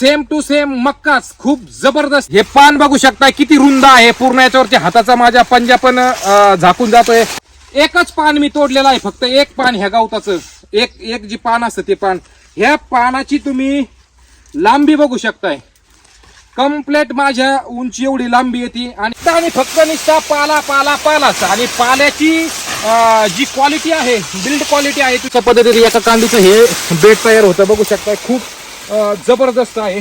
Same to same मक्काच खूप जबरदस्त. हे पान बघू शकता किती रुंद आहे. पूर्ण याच्यावरती हाताचा माझ्या पंजा पण झाकून जातोय. एकच पान मी तोडलेलं आहे फक्त एक पान ह्या गवताचं. एक एक जी पान असतं ते पान. ह्या पानाची तुम्ही लांबी बघू शकताय. कम्प्लेट माझ्या उंची एवढी लांबी येते. आणि आणि फक्त निष्ठा पाला पाला पालाच. आणि पाल्याची जी क्वालिटी आहे बिल्ड क्वालिटी आहे तुझ्या पद्धतीने एका कांदीचं हे बेड तयार होतं. बघू शकताय खूप जबरदस्त आहे.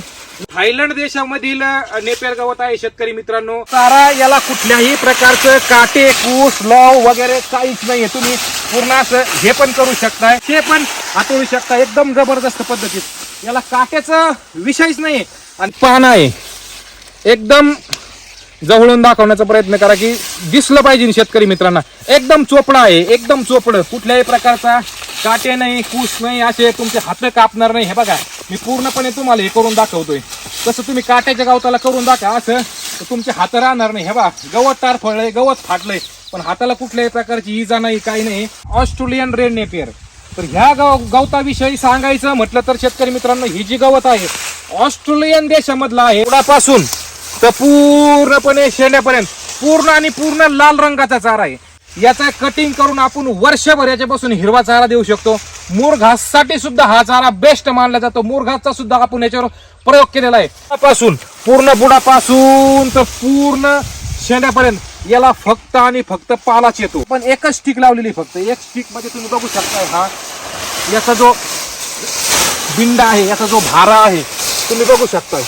थायलंड देशामधील नेपेर गवत आहे शेतकरी मित्रांनो. चारा याला कुठल्याही प्रकारचं काटे कूस लव वगैरे काहीच नाहीये. तुम्ही पूर्ण असं हे पण करू शकताय. ते पण हातोळू शकता एकदम जबरदस्त पद्धतीत. याला काट्याचा विषयच नाहीये. आणि पान आहे. एकदम जवळून दाखवण्याचा प्रयत्न करा की दिसलं पाहिजे शेतकरी मित्रांना. एकदम चोपडा आहे. एकदम चोपडं. कुठल्याही प्रकारचा काटे नाही कूस नाही असे तुमचे हात कापणार नाही. हे बघा मी पूर्णपणे तुम्हाला हे करून दाखवतोय. तसं तुम्ही काट्याच्या गवताला करून दाखवा असं तर तुमचे हात राहणार नाही. हे बघा गवत तार फळलंय गवत फाटलंय पण हाताला कुठल्याही प्रकारची इजा नाही काही नाही. ऑस्ट्रेलियन रेड नेपियर तर ह्या गव गवताविषयी सांगायचं म्हटलं तर शेतकरी मित्रांनो ही जी गवत आहे ऑस्ट्रेलियन देशामधला आहे. एवढापासून तर पूर्णपणे शेंड्यापर्यंत पूर्ण आणि पूर्ण लाल रंगाचा चारा आहे. याचा कटिंग करून आपण वर्षभर याच्यापासून हिरवा चारा देऊ शकतो. मूर घाससाठी सुद्धा हा चारा बेस्ट मानला जातो. मूर घासचा सुद्धा आपण याच्यावर प्रयोग केलेला आहे. पासून पूर्ण बुडापासून तर पूर्ण शेंड्यापर्यंत याला फक्त आणि फक्त पालाच येतो. पण एकच स्टिक लावलेली फक्त. एक स्टिकमध्ये तुम्ही बघू शकता हा. याचा जो बिंडा आहे याचा जो भारा आहे तुम्ही बघू शकता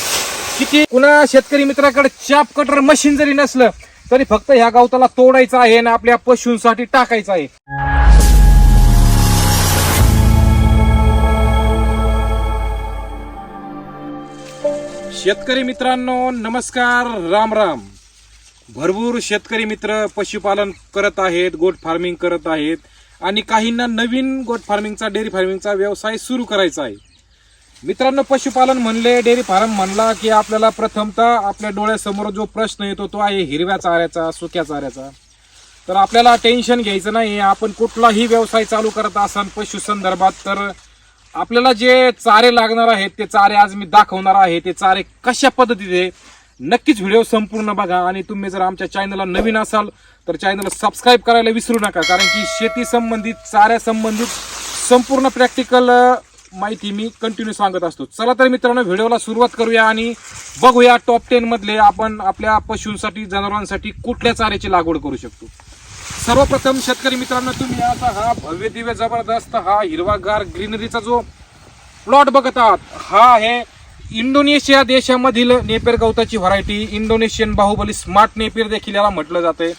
किती? कुणा शेतकरी मित्राकडे चाप कटर मशीन जरी नसलं तरी फक्त ह्या गवताला तोडायचं आहे आणि आपल्या पशूंसाठी टाकायचं आहे. शेतकरी मित्रांनो नमस्कार राम राम. भरपूर शेतकरी मित्र पशुपालन करत आहेत गोट फार्मिंग करत आहेत आणि काहींना नवीन गोट फार्मिंगचा डेअरी फार्मिंगचा व्यवसाय सुरू करायचा आहे. मित्रांनो पशुपालन म्हणले डेअरी फार्म म्हणला की आपल्याला प्रथमतः आपल्या डोळ्यासमोर जो प्रश्न येतो तो आहे हिरव्या चाऱ्याचा सुक्या चाऱ्याचा. तर आपल्याला टेन्शन घ्यायचं नाही आपण कुठलाही व्यवसाय चालू करत असाल पशु संदर्भात तर आपल्याला जे चारे लागणार आहेत ते चारे आज मी दाखवणार आहे ते चारे कशा पद्धतीचे नक्कीच व्हिडिओ संपूर्ण बघा. आणि तुम्ही जर आमच्या चॅनलला नवीन असाल तर चॅनलला सबस्क्राईब करायला विसरू नका कारण की शेती संबंधित चाऱ्यासंबंधित संपूर्ण प्रॅक्टिकल माहिती मी कंटिन्यू सांगत असतो. चला तर मित्रांनो व्हिडिओला सुरुवात करूया आणि बघूया टॉप टेन मधले आपण आपल्या पशूंसाठी जनावरांसाठी कुठल्या चाऱ्याची लागवड करू शकतो. सर्वप्रथम शेतकरी मित्रांनो तुम्ही आता हा भव्य दिव्य जबरदस्त हा हिरवागार ग्रीनरीचा जो प्लॉट बघत आहात हा आहे इंडोनेशिया देशामधील नेपेर गवताची variety Indonesian Bahubali smart napier देखील याला म्हटलं जाते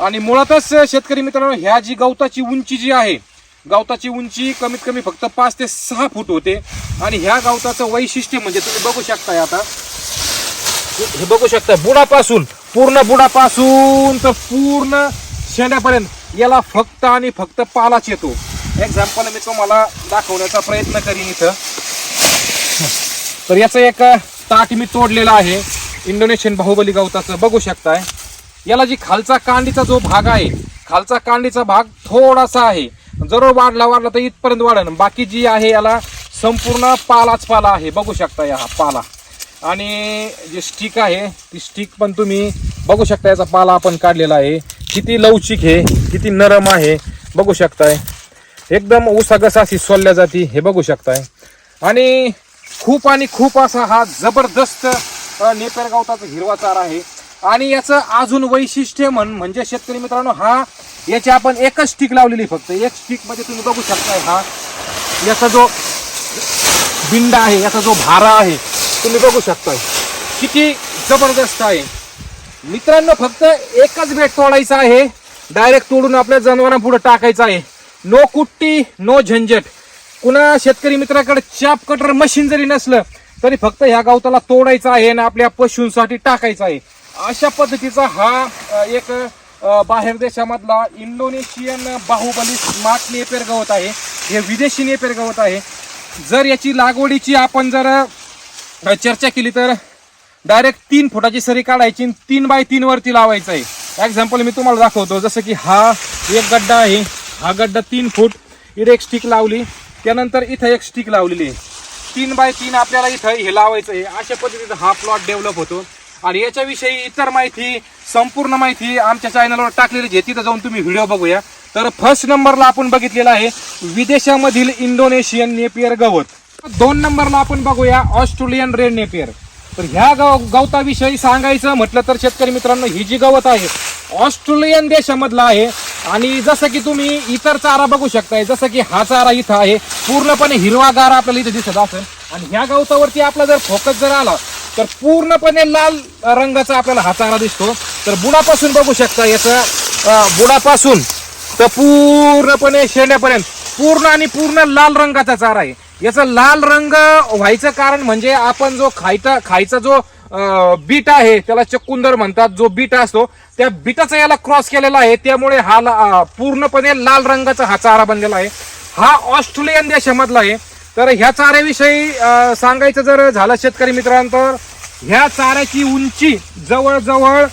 आणि मुळातच शेतकरी मित्रांनो ह्या जी गवताची उंची जी आहे गवताची उंची कमीत कमी फक्त पाच ते सहा फूट होते. आणि ह्या गवताचं वैशिष्ट्य म्हणजे तुम्ही बघू शकताय आता. हे बघू शकता बुडापासून पूर्ण बुडापासून तर पूर्ण शेंड्यापर्यंत याला फक्त आणि फक्त पालाच येतो. एक्झाम्पल मी तुम्हाला दाखवण्याचा प्रयत्न करीन इथं. तर याचं एक ताट मी तोडलेलं आहे. इंडोनेशियन बाहुबली गवताचं बघू शकताय. याला जी खालचा कांडीचा जो भाग आहे खालचा कांडीचा भाग थोडासा आहे. जर वाढला वाढला तर इथपर्यंत वाढेल. बाकी जी आहे याला संपूर्ण पालाच पाला आहे. बघू शकता या हा पाला. आणि जी स्टिक आहे ती स्टिक पण तुम्ही बघू शकता याचा पाला आपण काढलेला आहे. किती लवचिक आहे किती नरम आहे बघू शकताय. एकदम उसागस अशी सोलल्या जाती हे बघू शकताय. आणि खूप आणि खूप असा हा जबरदस्त अ, नेपेर गवताचा हिरवा चारा आहे आणि याचं अजून वैशिष्ट्य म्हण म्हणजे शेतकरी मित्रांनो हा याची आपण एकच स्टिक लावलेली फक्त. एक स्टिकमध्ये तुम्ही बघू शकताय हा याचा जो बिंड आहे याचा जो भारा आहे तुम्ही बघू शकताय. किती जबरदस्त आहे. मित्रांनो फक्त एकच भेट तोडायचा आहे. डायरेक्ट तोडून आपल्या जनावरांपुढे टाकायचं आहे. नो कुट्टी नो झंझट. कुणा शेतकरी मित्राकडे चाप कटर मशीन जरी नसलं तरी फक्त ह्या गवताला तोडायचं आहे आणि आपल्या पशूंसाठी टाकायचं आहे. अशा पद्धतीचा हा एक बाहेर देशामधला इंडोनेशियन बाहुबली स्मार्ट नेपेर गवत आहे. हे विदेशी नेपेर गवत आहे. जर याची लागवडीची आपण जर चर्चा केली तर डायरेक्ट तीन फुटाची सरी काढायची तीन बाय तीन वरती लावायचं आहे. एक्झाम्पल मी तुम्हाला दाखवतो. जसं की हा एक गड्डा आहे. हा गड्डा तीन फूट इथे एक स्टिक लावली. त्यानंतर इथं एक स्टिक लावलेली आहे. तीन बाय तीन आपल्याला इथं हे लावायचं आहे. अशा पद्धतीनं हा प्लॉट डेव्हलप होतो. आणि याच्याविषयी इतर माहिती संपूर्ण माहिती आमच्या चॅनलवर टाकलेली आहे. तिथं जाऊन तुम्ही व्हिडिओ बघूया. तर फर्स्ट नंबरला आपण बघितलेला आहे विदेशामधील इंडोनेशियन नेपियर गवत. दोन नंबरला आपण बघूया ऑस्ट्रेलियन रेड नेपियर. तर ह्या गव गवताविषयी सांगायचं म्हटलं तर शेतकरी मित्रांनो ही जी गवत आहे ऑस्ट्रेलियन देशामधला आहे. आणि जसं की तुम्ही इतर चारा बघू शकताय जसं की हा चारा इथं आहे. पूर्णपणे हिरवागार आपल्याला इथं दिसत असेल. आणि ह्या गवतावरती आपला जर फोकस जर आला तर पूर्णपणे लाल रंगाचा आपल्याला हा चारा दिसतो. तर बुडापासून बघू शकता याचं बुडापासून तर पूर्णपणे शेंड्यापर्यंत पूर्ण आणि पूर्ण लाल रंगाचा चारा आहे. याचा लाल रंग व्हायचं कारण म्हणजे आपण जो खायचा खायचा जो बीट आहे त्याला चक्कुंदर म्हणतात जो बीट असतो त्या बीटाचा याला क्रॉस केलेला आहे. त्यामुळे हा ला- पूर्णपणे लाल रंगाचा हा चारा बनलेला आहे. हा ऑस्ट्रेलियन देशामधला आहे. तर ह्या चाऱ्याविषयी सांगायचं जर झालं शेतकरी मित्रांतर ह्या चाऱ्याची उंची जवळजवळ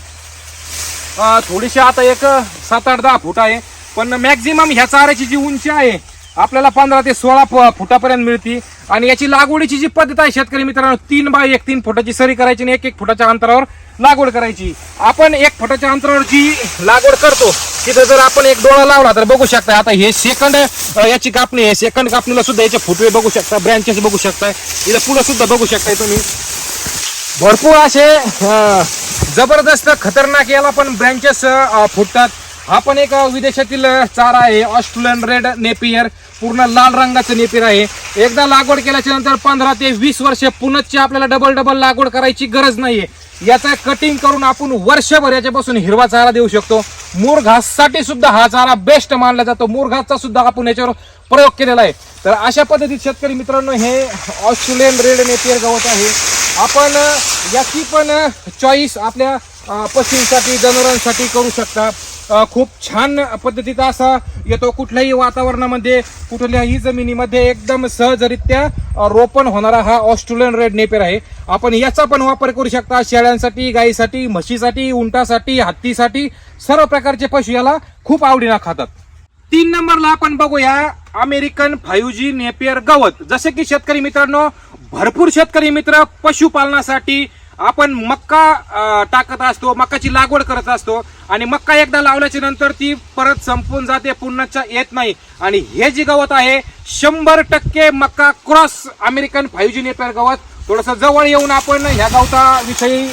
थोडीशी आता एक सात आठ दहा फूट आहे. पण मॅक्झिमम ह्या चाऱ्याची जी उंची आहे आपल्याला पंधरा ते सोळा फ- फुटापर्यंत मिळते. आणि याची लागवडीची जी पद्धत आहे शेतकरी मित्रांनो तीन बाय एक तीन फुटाची सरी करायची आणि एक एक फुटाच्या अंतरावर लागवड करायची. आपण एक फुटाच्या अंतरावर जी लागवड करतो तिथं जर आपण एक डोळा लावला तर बघू शकता आता हे सेकंड याची कापणी आहे. सेकंड कापणीला सुद्धा याचे फुटवे बघू शकता ब्रँचेस बघू शकता. इथं पुढं सुद्धा बघू शकताय तुम्ही. भरपूर असे जबरदस्त खतरनाक याला पण ब्रँचेस फुटतात. हा पण एक विदेशातील चारा आहे. ऑस्ट्रेलियन रेड नेपियर पूर्ण लाल रंगाचं नेपियर आहे. एकदा लागवड केल्याच्यानंतर पंधरा ते वीस वर्ष पुनच्च आपल्याला डबल डबल लागवड करायची गरज नाहीये. याचा कटिंग करून आपण वर्षभर याच्यापासून हिरवा चारा देऊ शकतो. मूरघाससाठी सुद्धा हा चारा बेस्ट मानला जातो. मुरघासचा सुद्धा आपण याच्यावर प्रयोग केलेला आहे. तर अशा पद्धतीत शेतकरी मित्रांनो हे ऑस्ट्रेलियन रेड नेपियर गवत आहे. आपण याची पण चॉईस आपल्या पशूंसाठी जनावरांसाठी करू शकता. खूप छान पद्धतीचा असा येतो. कुठल्याही वातावरणामध्ये कुठल्याही जमिनीमध्ये एकदम सहजरित्या रोपण होणारा हा ऑस्ट्रेलियन रेड नेपेर आहे. आपण याचा पण वापर करू शकता शेळ्यांसाठी गाईसाठी म्हशीसाठी उंटासाठी हत्तीसाठी. सर्व प्रकारचे पशु याला खूप आवडीनं खातात. तीन नंबरला आपण बघूया अमेरिकन फाईव्ह जी नेपियर गवत. जसे की शेतकरी मित्रांनो भरपूर शेतकरी मित्र पशुपालनासाठी आपण मक्का टाकत असतो मक्काची लागवड करत असतो आणि मक्का एकदा लावल्याच्या नंतर ती परत संपून जाते पुन्हा येत नाही. आणि हे जे गवत आहे शंभर टक्के मक्का cross American five G napier गवत. थोडस जवळ येऊन आपण ह्या गवताविषयी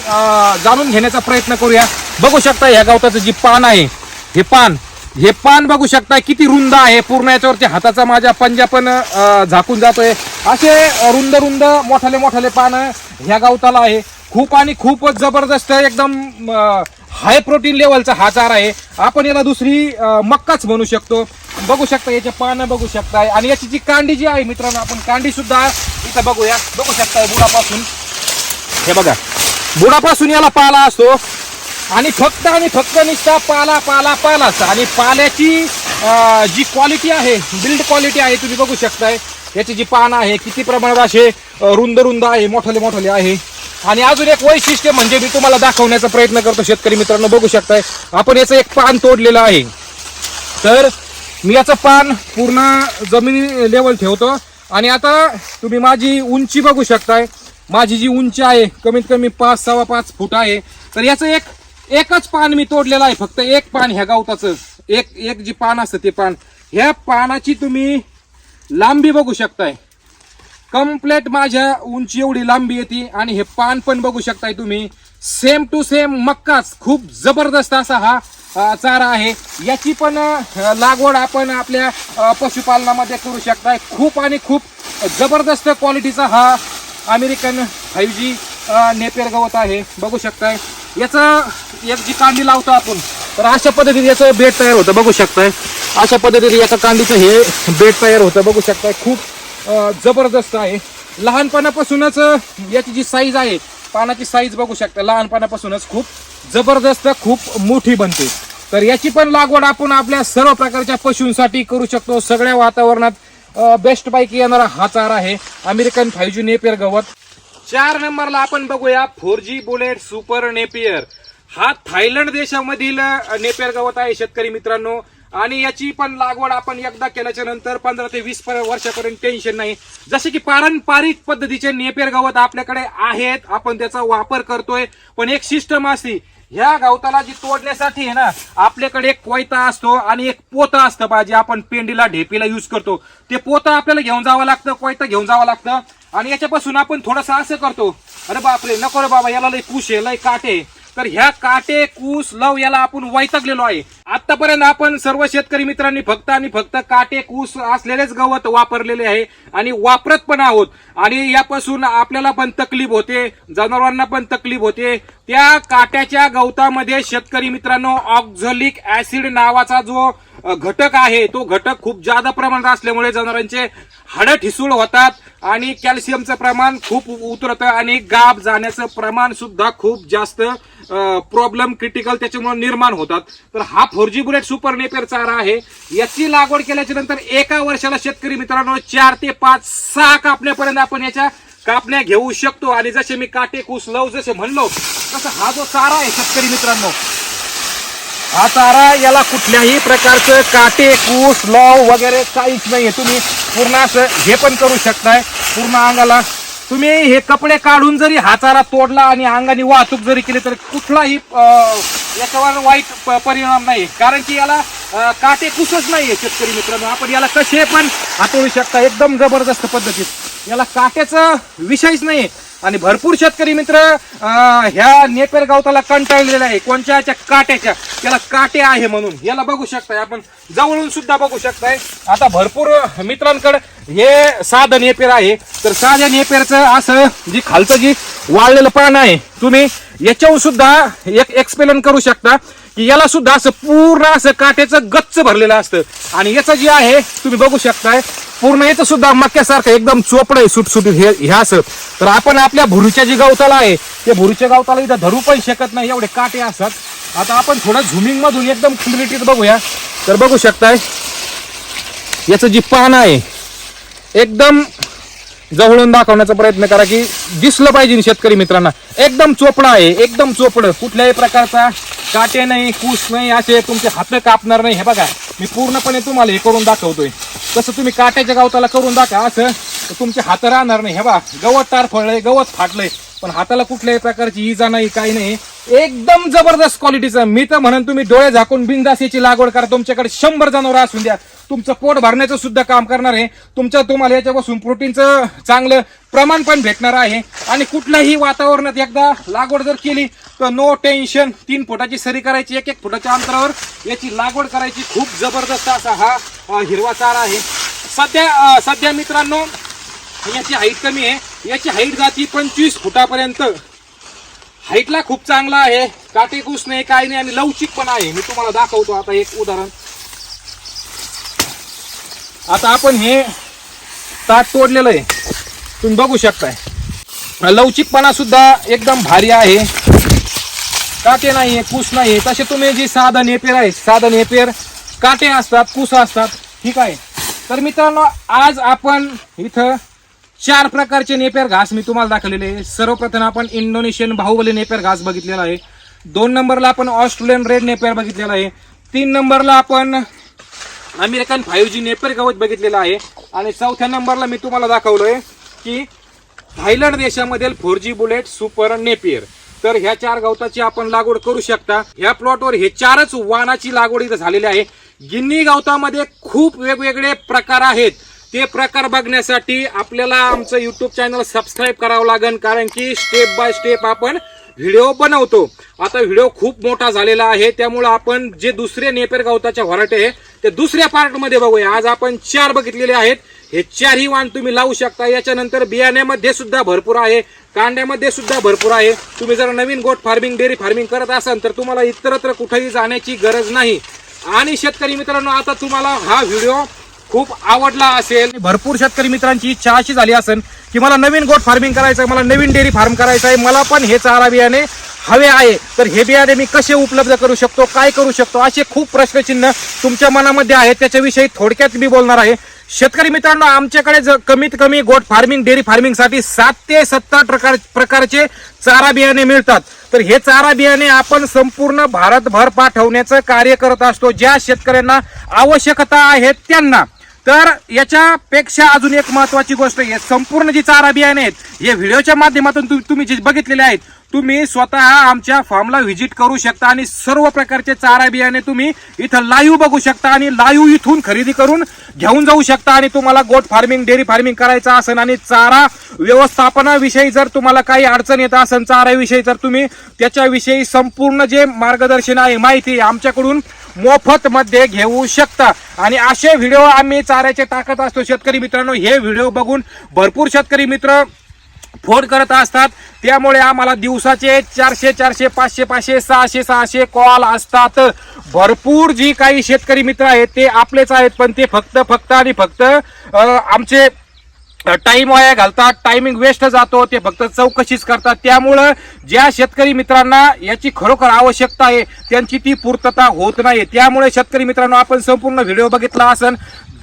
जाणून घेण्याचा प्रयत्न करूया. बघू शकता ह्या गवताचं जी पान आहे हे पान हे पान बघू शकता किती रुंद आहे. पूर्ण याच्यावरती हाताचा माझ्या पंजा पण झाकून जातोय. असे रुंद रुंद मोठाले मोठाले पान ह्या गवताला आहे. खूप आणि खूपच जबरदस्त एकदम हाय प्रोटीन लेवलचा हा चार आहे. आपण याला दुसरी मक्काच म्हणू शकतो. बघू शकता याचे पानं बघू शकताय. आणि याची जी कांडी जी आहे मित्रांनो आपण कांडी सुद्धा इथं बघूया. बघू शकताय बुडापासून. हे बघा. बुडापासून याला पाला असतो. आणि फक्त आणि फक्त निसता पाला पाला पालाच. आणि पाल्याची जी क्वालिटी आहे बिल्ड क्वालिटी आहे तुम्ही बघू शकताय. याची जी पानं आहे किती प्रमाणात असे रुंद रुंद आहे मोठाले मोठाले आहे. आणि अजून एक वैशिष्ट्य म्हणजे मी तुम्हाला दाखवण्याचा प्रयत्न करतो शेतकरी मित्रांनो बघू शकताय. आपण याचं एक पान तोडलेलं आहे. तर मी याचं पान पूर्ण जमिनी लेवल ठेवतो. आणि आता तुम्ही माझी उंची बघू शकताय. माझी जी उंची आहे कमीत कमी पाच सव्वा पाच फूट आहे. तर याचं एक एकच पान मी तोडलेलं आहे फक्त एक पान ह्या गवताचं. एक एक जी पान असतं ते पान. ह्या पानाची तुम्ही लांबी बघू शकताय. कम्प्लेट माझ्या उंची एवढी लांबी येते आणि हे पान पण बघू शकताय तुम्ही. सेम टू सेम मक्काच खूप जबरदस्त असा हा चारा आहे. याची पण लागवड आपण आपल्या पशुपालनामध्ये करू शकताय. खूप आणि खूप जबरदस्त क्वालिटीचा हा अमेरिकन फाईव्ह जी नेपेर गवत आहे. बघू शकताय. याचा एक जी कांडी लावतो आपण तर अशा पद्धतीने याचं बेड तयार होतं बघू शकताय. अशा पद्धतीने एका कांडीचं हे बेड तयार होतं बघू शकताय. खूप जबरदस्त आहे. लहानपणापासूनच याची जी साईज आहे पानाची साईज बघू शकता. लहानपणापासूनच खूप जबरदस्त खूप मोठी बनते. तर याची पण लागवड आपण आपल्या सर्व प्रकारच्या पशूंसाठी करू शकतो. सगळ्या वातावरणात बेस्ट पैकी येणारा हा चारा आहे. अमेरिकन फाईव्ह जी नेपियर गवत. चार नंबरला आपण बघूया. Four G bullet super napier हा थायलंड देशामधील नेपेर गवत आहे शेतकरी मित्रांनो. आणि याची पण लागवड आपण एकदा केल्याच्यानंतर पंधरा ते वीस वर्षापर्यंत टेन्शन नाही. जसे की पारंपरिक पद्धतीचे नेपेर गवत आपल्याकडे आहेत आपण त्याचा वापर करतोय. पण एक सिस्टम असती ह्या गवताला जी तोडण्यासाठी आहे ना आपल्याकडे एक कोयता असतो आणि एक पोतं असतं बा जे आपण पेंडीला ढेपीला युज करतो. ते पोतं आपल्याला घेऊन जावं लागतं कोयता घेऊन जावं लागतं. आणि याच्यापासून आपण थोडंसं असं करतो. अरे बापरे नको रे बाबा याला लय कुश आहे लय काटे तर ह्या काटे कूस लव याला आपण वैतागलेलो आहे. आतापर्यंत आपण सर्व शेतकरी मित्रांनी फक्त आणि फक्त काटे कूस असलेलेच गवत वापरलेले आहे आणि वापरत पण आहोत. आणि यापासून आपल्याला पण तकलीफ होते जनावरांना पण तकलीफ होते. त्या काट्याच्या गवतामध्ये शेतकरी मित्रांनो ऑक्झलिक ऍसिड नावाचा जो घटक आहे. तो घटक खूप जादा प्रमाणात असल्यामुळे जनावरांचे हाडं ठिसूळ होतात आणि कॅल्शियमचं प्रमाण खूप उतरतं आणि गाब जाण्याचं प्रमाण सुद्धा खूप जास्त प्रॉब्लेम क्रिटिकल त्याच्यामुळे निर्माण होतात. तर हा four G bullet super napier चारा आहे. याची लागवड केल्याच्यानंतर एका वर्षाला शेतकरी मित्रांनो चार ते पाच सहा कापण्यापर्यंत आपण याच्या कापण्या घेऊ शकतो. आणि जसे मी काटे कुस लव जसे म्हणलो तसं हा जो चारा आहे शेतकरी मित्रांनो हा चारा याला कुठल्याही प्रकारचं काटे कूस लव वगैरे काहीच नाहीये. तुम्ही पूर्ण असं हे पण करू शकताय. पूर्ण अंगाला. तुम्ही हे कपडे काढून जरी हा चारा तोडला आणि अंगाने वाहतूक जरी केली तर कुठलाही याच्यावर वाईट प- परिणाम नाही. कारण की याला अं, काटे कुसच नाही आहे शेतकरी मित्रांनो. आपण याला कसे पण हाताळू शकता. एकदम जबरदस्त पद्धतीत. याला काट्याचा विषयच नाही आहे आणि भरपूर शेतकरी मित्र ह्या नेपेर गवताला कंटाळलेला आहे. कोणत्या याच्या काट्याच्या. त्याला काटे आहे म्हणून. याला बघू शकताय आपण. जवळून सुद्धा बघू शकताय. आता भरपूर मित्रांकडे हे साधं नेपेर आहे. तर साध्या नेपेरचं असं जी खालचं जी वाळलेलं पान आहे तुम्ही याच्यावर सुद्धा एक एक्सप्लेन करू शकता. की याला सुद्धा असं पूर्ण असं काट्याचं गच्च भरलेलं असतं. आणि याचं जे आहे तुम्ही बघू शकताय पूर्ण याचं सुद्धा मक्यासारखं एकदम चोपड आहे सुटसुटीत हे हे असं. तर आपण आपल्या भुरूच्या जी गवताला आहे ते भुरूच्या गवताला इथं धरू पण शकत नाही एवढे काटे असतात. आता आपण थोडं झुमिंग मधून एकदम क्लिरिटीत बघूया. तर बघू शकताय याचं जी पान आहे एकदम जवळून दाखवण्याचा प्रयत्न करा की दिसलं पाहिजे शेतकरी मित्रांना. एकदम चोपडा आहे एकदम चोपड. कुठल्याही प्रकारचा काटे नाही कूस नाही असे तुमचे हात कापणार नाही. हे बघा मी पूर्णपणे तुम्हाला हे करून दाखवतोय. तसं तुम्ही काट्याच्या गावताला करून दाखवा असं तुमचे हात राहणार नाही. हे बा गवत तार फळलंय गवत फाटलंय पण हाताला कुठल्याही प्रकारची इजा नाही काही नाही. एकदम जबरदस्त क्वालिटीचं मी तर म्हणून तुम्ही डोळे झाकून बिंदास याची लागवड करा. तुमच्याकडे शंभर जनावर असून द्या. तुमचं पोट भरण्याचं सुद्धा काम करणार आहे. तुमच्या तुम्हाला याच्यापासून प्रोटीनचं चांगलं प्रमाण पण भेटणार आहे. आणि कुठल्याही वातावरणात एकदा लागवड जर केली तर नो टेन्शन तीन फुटाची सरी करायची एक एक फुटाच्या अंतरावर याची लागवड करायची खूप जबरदस्त असा हा हिरवा चारा आहे. सध्या सध्या मित्रांनो याची हाईट कमी आहे. याची हाईट जाती पंचवीस फुटापर्यंत. हाईटला खूप चांगला आहे. काटेकूस नाही काय नाही आणि लवचिक पण आहे. मी तुम्हाला दाखवतो आता एक उदाहरण. आता आपण हे ताट तोडलेलं आहे. तुम्ही बघू शकताय. लवचिकपणा सुद्धा एकदम भारी आहे. काटे नाही आहे कुस नाही आहे तसे तुम्ही जी साधा नेपेर आहे साधा नेपेर काटे असतात कुस असतात ठीक आहे तर मित्रांनो आज आपण इथं चार प्रकारचे नेपेर घास मी तुम्हाला दाखवलेले आहे. सर्वप्रथम आपण इंडोनेशियन बाहुबली नेपेर घास बघितलेला आहे. दोन नंबरला आपण ऑस्ट्रेलियन रेड नेपेर बघितलेला आहे. तीन नंबरला आपण अमेरिकन फाईव्ह जी नेपर गवत बघितलेलं आहे. आणि चौथ्या नंबरला मी तुम्हाला दाखवलोय की थायलंड देशामधील four G bullet super napier. तर ह्या चार गवताची आपण लागवड करू शकता. ह्या प्लॉटवर हे चारच वाणाची लागवड इथं झालेली आहे. गिन्नी गवतामध्ये खूप वेगवेगळे प्रकार आहेत. ते प्रकार बघण्यासाठी आपल्याला आमचं युट्यूब चॅनल सबस्क्राईब करावं लागेल कारण की स्टेप बाय स्टेप आपण व्हिडिओ बनवतो. आता व्हिडिओ खूप मोठा झालेला आहे त्यामुळं आपण जे दुसरे नेपेर गवताच्या व्हरायटी आहे ते दुसऱ्या पार्टमध्ये बघूया. आज आपण चार बघितलेले आहेत. हे चारही वाण तुम्ही लावू शकता. याच्यानंतर बियाण्यामध्ये सुद्धा भरपूर आहे कांड्यामध्ये सुद्धा भरपूर आहे. तुम्ही जर नवीन गोट फार्मिंग डेअरी फार्मिंग करत असाल तर तुम्हाला इतरत्र कुठेही जाण्याची गरज नाही. आणि शेतकरी मित्रांनो आता तुम्हाला हा व्हिडिओ खूप आवडला असेल. भरपूर शेतकरी मित्रांची इच्छा अशी झाली असेल की मला नवीन गोट फार्मिंग करायचं आहे मला नवीन डेअरी फार्म करायचं आहे मला पण हे चारा बियाणे हवे आहे. तर हे बियाणे मी कसे उपलब्ध करू शकतो काय करू शकतो असे खूप प्रश्नचिन्ह तुमच्या मनामध्ये आहेत. त्याच्याविषयी थोडक्यात मी बोलणार आहे. शेतकरी मित्रांनो आमच्याकडे जर कमीत कमी गोट फार्मिंग डेअरी फार्मिंगसाठी सात ते सत्तर प्रकार प्रकारचे चारा बियाणे मिळतात. तर हे चारा बियाणे आपण संपूर्ण भारतभर पाठवण्याचं कार्य करत असतो. ज्या शेतकऱ्यांना आवश्यकता आहे त्यांना. तर याच्यापेक्षा अजून एक महत्वाची गोष्ट आहे संपूर्ण जी चारा बियाणे आहेत हे व्हिडिओच्या माध्यमातून तुम्ही जे बघितलेले आहेत तुम्ही स्वतः आमच्या फॉर्मला व्हिजिट करू शकता आणि सर्व प्रकारचे चारा बियाणे तुम्ही इथं लाईव्ह बघू शकता आणि लाईव्ह इथून खरेदी करून घेऊन जाऊ शकता आणि तुम्हाला गोट फार्मिंग डेअरी फार्मिंग करायचं असेल आणि चारा व्यवस्थापनाविषयी जर तुम्हाला काही अडचण येत असेल चाऱ्याविषयी तर तुम्ही त्याच्याविषयी संपूर्ण जे मार्गदर्शन आहे माहिती आमच्याकडून मोफत मध्ये घेऊ शकता. आणि असे व्हिडिओ आम्ही चाऱ्याचे टाकत असतो. शेतकरी मित्रांनो हे व्हिडिओ बघून भरपूर शेतकरी मित्र फोन करत असतात. त्यामुळे आम्हाला दिवसाचे चारशे चारशे पाचशे पाचशे सहाशे सहाशे कॉल असतात. भरपूर जी काही शेतकरी मित्र आहेत ते आपलेच आहेत. पण ते फक्त फक्त आणि फक्त आमचे टाइम वाया घालतात टायमिंग वेस्ट जातो ते फक्त चौकशीच करतात. त्यामुळं ज्या शेतकरी मित्रांना याची खरोखर आवश्यकता आहे त्यांची ती पूर्तता होत नाही त्यामुळे शेतकरी मित्रांनो आपण संपूर्ण व्हिडिओ बघितला असन.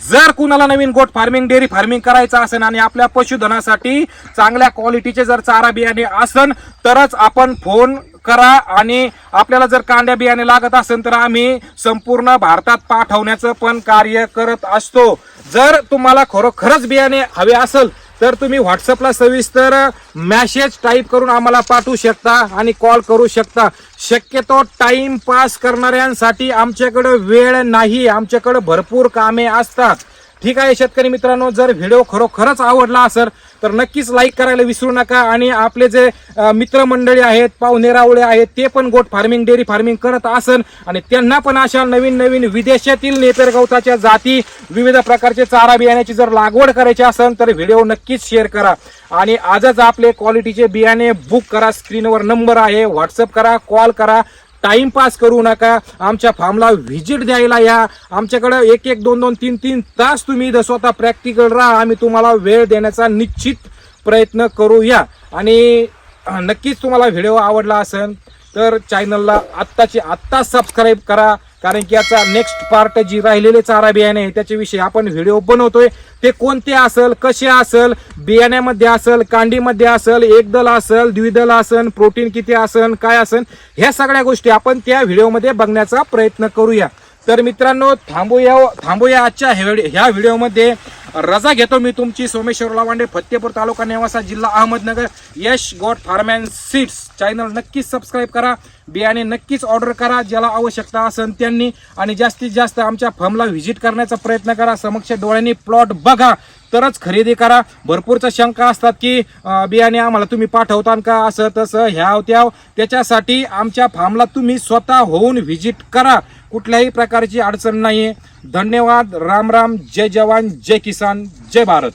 जर कुणाला नवीन गोट फार्मिंग डेअरी फार्मिंग करायचं असेल आणि आपल्या पशुधनासाठी चांगल्या क्वालिटीचे जर चारा बियाणे असन तरच आपण फोन करा आणि आपल्याला जर कांड्या बियाणे लागत असेल तर आम्ही संपूर्ण भारतात पाठवण्याचं पण कार्य करत असतो. जर तुम्हाला खरोखरच बियाणे हवे असेल तर तुम्ही व्हॉट्सअपला सविस्तर मॅसेज टाईप करून आम्हाला पाठवू शकता आणि कॉल करू शकता. शक्यतो टाइम पास करणाऱ्यांसाठी आमच्याकडं वेळ नाही आमच्याकडं भरपूर कामे असतात. ठीक आहे शेतकरी मित्रांनो जर व्हिडिओ खरोखरच आवडला असेल तर नक्कीच लाईक करायला विसरू नका. आणि आपले जे मित्रमंडळी आहेत पाहुणे रावळे आहेत ते पण गोट फार्मिंग डेअरी फार्मिंग करत असन. आणि त्यांना पण अशा नवीन नवीन विदेशातील नेपर गवताच्या जाती विविध प्रकारचे चारा बियाण्याची जर लागवड करायची असेल तर व्हिडिओ नक्कीच शेअर करा. आणि आजच आपले क्वालिटीचे बियाणे बुक करा. स्क्रीनवर नंबर आहे. व्हॉट्सअप करा. कॉल करा. टाइमपास करू नका. आमच्या फार्मला व्हिजिट द्यायला या. आमच्याकडे एक एक दोन दोन तीन तीन तास तुम्ही स्वतः प्रॅक्टिकल राहा. आम्ही तुम्हाला वेळ देण्याचा निश्चित प्रयत्न करूया. आणि नक्कीच तुम्हाला व्हिडिओ आवडला असेल तर चॅनलला आत्ताची आत्ता सबस्क्राईब करा. कारण की याचा नेक्स्ट पार्ट जी राहिलेले चारा बियाणे आहे त्याच्याविषयी आपण व्हिडिओ बनवतोय. ते कोणते असेल कसे असेल बियाण्यामध्ये असेल कांडीमध्ये असेल एकदल असेल द्विदल असेल प्रोटीन किती असेल काय असेल ह्या सगळ्या गोष्टी आपण त्या व्हिडिओमध्ये बघण्याचा प्रयत्न करूया. तर मित्रांनो थांबूया हो, थांबूया आजच्या ह्या ह्या व्हिडिओमध्ये. रजा घेतो मी तुमची. सोमेश्वर लावांडे फतेपूर तालुका नेवासा जिल्हा Ahmednagar. Yash god farm seeds channel नक्कीच सबस्क्राईब करा. बियाणे नक्कीच ऑर्डर करा ज्याला आवश्यकता असेल त्यांनी. आणि जास्तीत जास्त आमच्या फर्मला व्हिजिट करण्याचा प्रयत्न करा. समक्ष डोळ्यांनी प्लॉट बघा तरच खरेदी करा. भरपूरच्या शंका असतात की बियाणे आम्हाला तुम्ही पाठवता का? असं तसं ह्याव त्याव. त्याच्यासाठी आमच्या फार्मला तुम्ही स्वतः होऊन व्हिजिट करा. कुठल्याही प्रकारची अडचण नाही धन्यवाद. राम राम. जय जवान. जय किसान. जय भारत.